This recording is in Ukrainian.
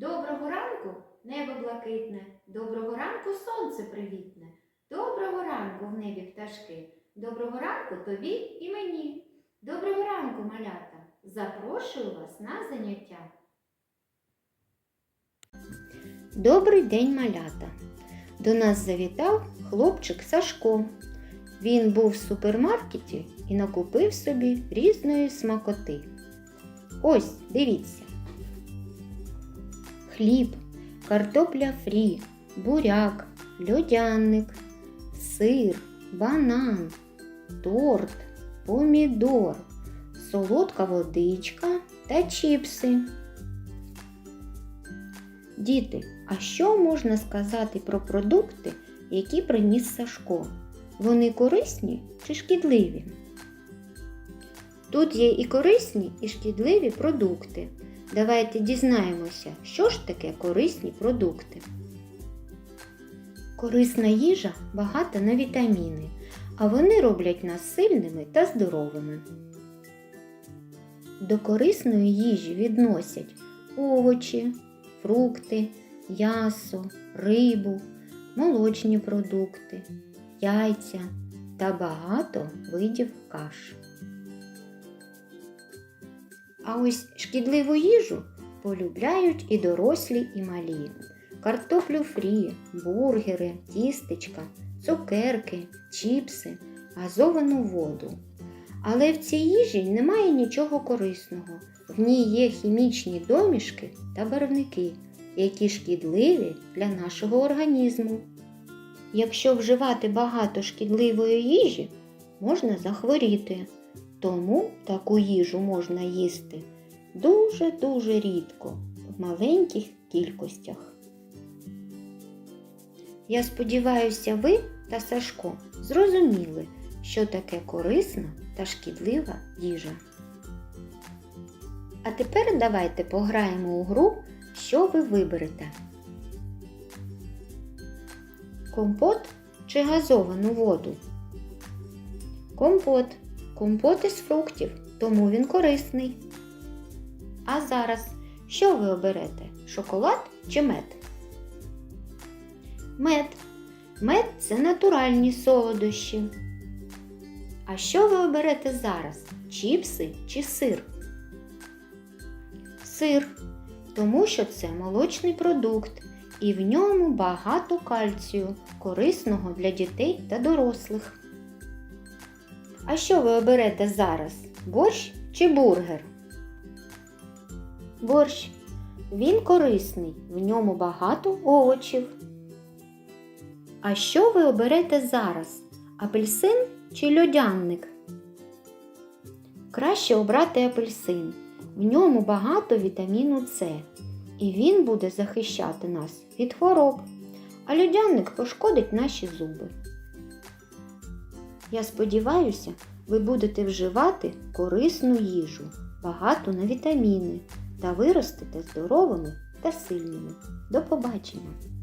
Доброго ранку, небо блакитне, доброго ранку сонце привітне, доброго ранку в небі пташки, доброго ранку тобі і мені. Доброго ранку, малята! Запрошую вас на заняття. Добрий день, малята! До нас завітав хлопчик Сашко. Він був в супермаркеті і накупив собі різної смакоти. Ось, дивіться. Хліб, картопля фрі, буряк, льодяник, сир, банан, торт, помідор, солодка водичка та чіпси. Діти, а що можна сказати про продукти, які приніс Сашко? Вони корисні чи шкідливі? Тут є і корисні, і шкідливі продукти. Давайте дізнаємося, що ж таке корисні продукти. Корисна їжа багата на вітаміни, а вони роблять нас сильними та здоровими. До корисної їжі відносять овочі, фрукти, м'ясо, рибу, молочні продукти, яйця та багато видів каш. А ось шкідливу їжу полюбляють і дорослі, і малі. Картоплю фрі, бургери, тістечка, цукерки, чіпси, газовану воду. Але в цій їжі немає нічого корисного. В ній є хімічні домішки та барвники, які шкідливі для нашого організму. Якщо вживати багато шкідливої їжі, можна захворіти. Тому таку їжу можна їсти дуже-дуже рідко, в маленьких кількостях. Я сподіваюся, ви та Сашко зрозуміли, що таке корисна та шкідлива їжа. А тепер давайте пограємо у гру, що ви виберете. Компот чи газовану воду? Компот. Компот із фруктів, тому він корисний. А зараз що ви оберете? Шоколад чи мед? Мед. Мед це натуральні солодощі. А що ви оберете зараз? Чіпси чи сир? Сир, тому що це молочний продукт, і в ньому багато кальцію, корисного для дітей та дорослих. А що ви оберете зараз? Борщ чи бургер? Борщ. Він корисний, в ньому багато овочів. А що ви оберете зараз? Апельсин чи льодянник? Краще обрати апельсин. В ньому багато вітаміну С, і він буде захищати нас від хвороб, а льодянник пошкодить наші зуби. Я сподіваюся, ви будете вживати корисну їжу, багату на вітаміни та виростете здоровими та сильними. До побачення!